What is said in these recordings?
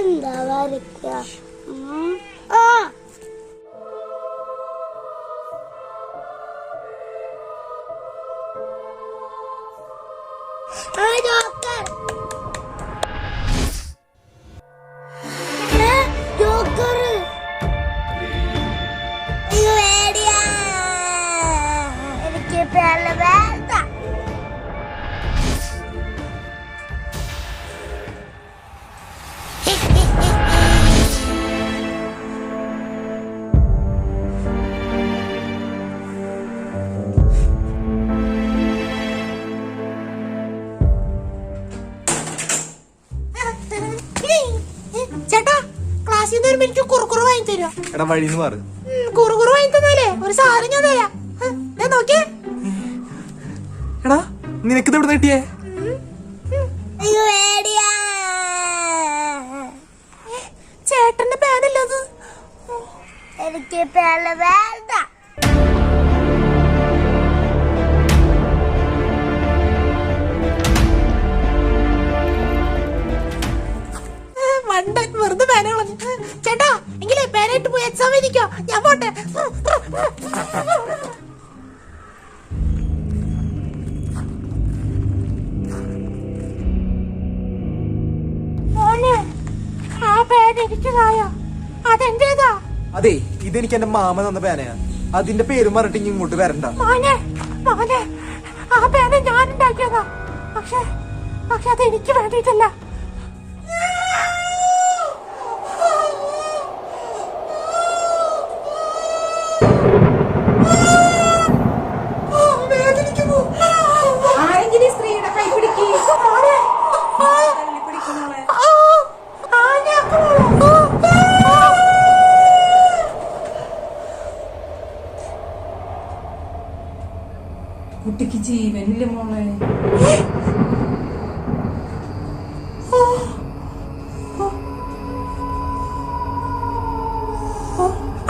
എന്താ വരയ്ക്ക ആ. അയ്യോ പേടിയാ എനിക്ക് പേല വേണ്ട ക്ലാസ്സിൽ നിന്ന് വരുമ്പോ എനിക്ക് കുറുക്കുറു വാങ്ങി തരുമോ എടാ വഴിന്ന് മാറ്. കുറുകുറു വാങ്ങി തന്നാലേ ഒരു സാധനം ഞാൻ തരാം. ഞാൻ നോക്കിയേ. എടാ നിനക്കിത് എവിടെ കിട്ടിയേ? ചേട്ടന്റെ പേനല്ലോ അത്? എനിക്ക് പേനല്ല വേണ്ട എക്സാം എഴുതിക്കോ ഞാൻ പോട്ടെ. അതെ ഇതെനിക്ക് എന്റെ മാമ തന്ന പേനയാ. അതിന്റെ പേരും പറഞ്ഞിട്ട് ഇങ്ങോട്ട് വരണ്ട. മോനെ മോനെ ആ പേന ഞാൻ ഉണ്ടാക്കിയതാ. പക്ഷെ പക്ഷെ അത് എനിക്ക് വേണ്ടിയിട്ടല്ല. കുട്ടിക്ക് ജീവനില്ല മോളെ.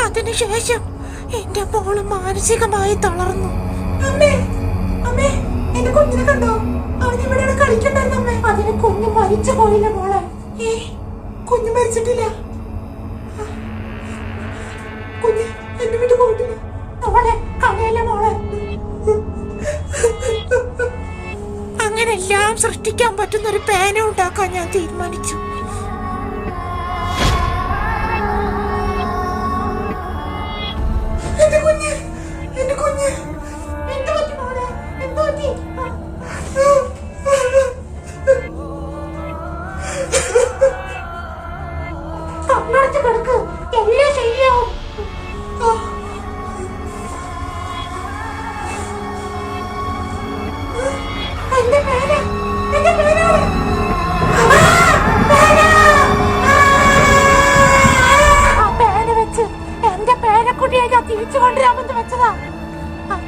അതിനുശേഷം എന്റെ മോൾ മാനസികമായി തളർന്നു. അമ്മേ അമ്മേ എന്റെ കുഞ്ഞിനെ കണ്ടോ? അവൻ ഇവിടെയാണ് കളിക്കണ്ടായിരുന്നു അമ്മേ. അതിന് കുഞ്ഞ് മരിച്ചു പോയില്ല മോളെ. ഏ കുഞ്ഞ് മരിച്ചിട്ടില്ല. കുഞ്ഞ് എന്നെ വിട്ട് പോയിട്ടില്ല. എല്ലാം സൃഷ്ടിക്കാൻ പറ്റുന്ന ഒരു പേന ഉണ്ടാക്കാൻ ഞാൻ തീരുമാനിച്ചു.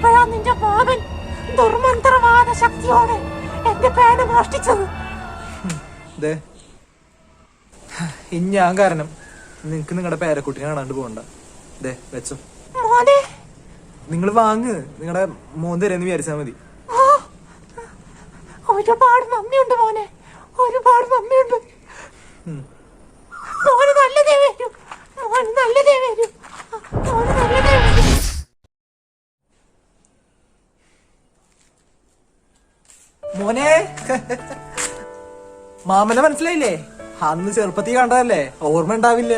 അപ്പോഴാ നിന്റെ മോഹൻ ദുർമന്ത്രവാദ ശക്തിയോടെ എന്റെ പേന മോഷ്ടിച്ചത്? ഇനി ഞാൻ കാരണം നിങ്ങക്ക് നിങ്ങളുടെ പേരക്കുട്ടിനെ കാണാണ്ട് പോകണ്ട ദേ വെച്ചോ. മോനെ. നിങ്ങൾ വാങ്ങ്. നിങ്ങളുടെ മോൻ തരാന്ന് വിചാരിച്ചാ മതി. ഒരുപാട് മമ്മിയുണ്ട് മോനെ. ഒരുപാട് മമ്മിയുണ്ട് മോന് നല്ലതേ വരൂ. മോന് നല്ലതേ വരൂ. മോനെ. മാമനെ മനസ്സിലായില്ലേ? അന്ന് ചെറുപ്പത്തിൽ കണ്ടതല്ലേ? ഓർമ്മ ഉണ്ടാവില്ല.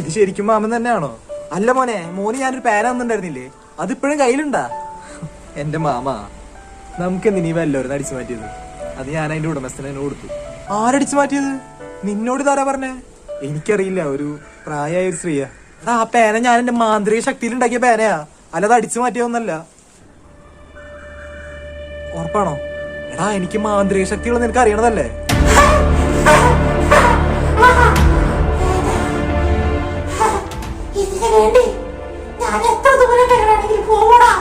ഇത് ശരിക്കും മാമൻ തന്നെയാണോ? അല്ല മോനെ മോന് ഞാനൊരു പേന തന്നിട്ടുണ്ടായിരുന്നില്ലേ? അതിപ്പോഴും കയ്യിലുണ്ടാ? എന്റെ മാമ നമുക്ക് എന്തിനീ വല്ലവരും അടിച്ചു മാറ്റിയത്? അത് ഞാൻ അതിന്റെ ഉടമസ്ഥനെ കൊടുത്തു. ആരടിച്ചു മാറ്റിയത്? നിന്നോട് ഇതാരാ പറഞ്ഞേ? എനിക്കറിയില്ല ഒരു പ്രായമായ ഒരു സ്ത്രീയാ. ആ പേന ഞാൻ എന്റെ മാന്ത്രിക ശക്തിയിൽ ഉണ്ടാക്കിയ പേനയാ. അല്ലാതെ അടിച്ചു മാറ്റിയൊന്നല്ല ഉറപ്പാണോ? എടാ എനിക്ക് മാന്ത്രിക ശക്തിയുള്ള നിനക്ക് അറിയണതല്ലേ? ഇതിനു വേണ്ടി ഞാൻ എത്ര ദൂരം വേണമെങ്കിലും പോകണം